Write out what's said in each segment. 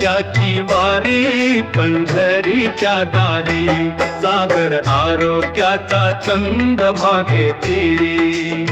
त्याची वारी पंढरीच्या दारी. सागर आरोग्याचा चंद भागे तेरी.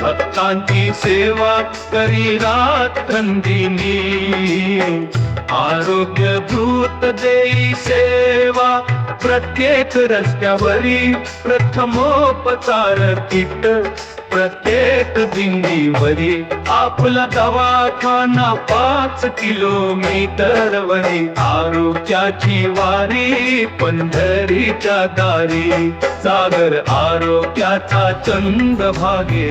भक्तांची सेवा करी रात्रंदिनी आरोग्य दूत देई सेवा प्रत्येक रस्त्यावरी प्रथमोपचार किट. प्रत्येक दिंडीवरी आपला दवाखाना पाच किलोमीटर वरी. आरोग्याची वारी पंढरीच्या दारी. सागर आरोग्याचा चंद भागे